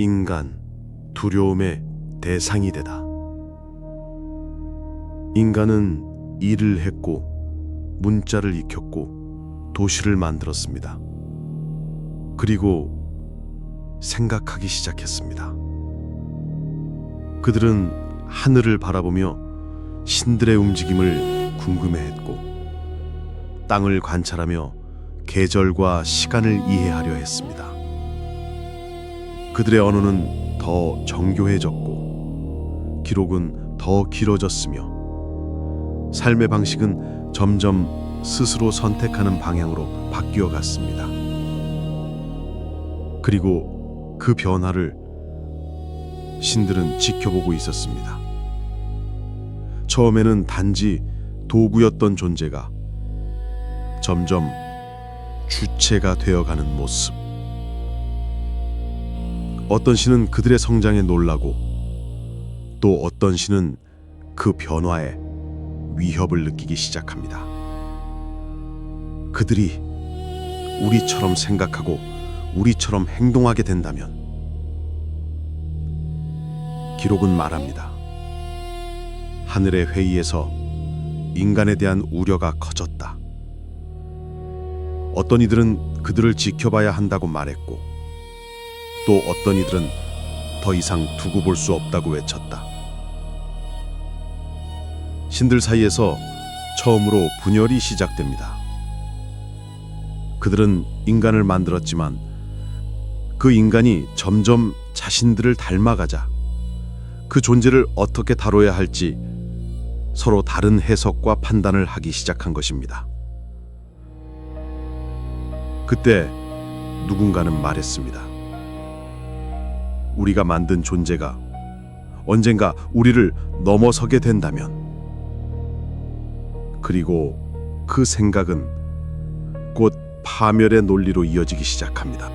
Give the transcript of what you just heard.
인간 두려움의 대상이 되다. 인간은 일을 했고 문자를 익혔고 도시를 만들었습니다. 그리고 생각하기 시작했습니다. 그들은 하늘을 바라보며 신들의 움직임을 궁금해했고 땅을 관찰하며 계절과 시간을 이해하려 했습니다. 그들의 언어는 더 정교해졌고 기록은 더 길어졌으며 삶의 방식은 점점 스스로 선택하는 방향으로 바뀌어 갔습니다. 그리고 그 변화를 신들은 지켜보고 있었습니다. 처음에는 단지 도구였던 존재가 점점 주체가 되어가는 모습. 어떤 신은 그들의 성장에 놀라고 또 어떤 신은 그 변화에 위협을 느끼기 시작합니다. 그들이 우리처럼 생각하고 우리처럼 행동하게 된다면 기록은 말합니다. 하늘의 회의에서 인간에 대한 우려가 커졌다. 어떤 이들은 그들을 지켜봐야 한다고 말했고 또 어떤 이들은 더 이상 두고 볼 수 없다고 외쳤다. 신들 사이에서 처음으로 분열이 시작됩니다. 그들은 인간을 만들었지만 그 인간이 점점 자신들을 닮아가자 그 존재를 어떻게 다뤄야 할지 서로 다른 해석과 판단을 하기 시작한 것입니다. 그때 누군가는 말했습니다. 우리가 만든 존재가 언젠가 우리를 넘어서게 된다면 그리고 그 생각은 곧 파멸의 논리로 이어지기 시작합니다.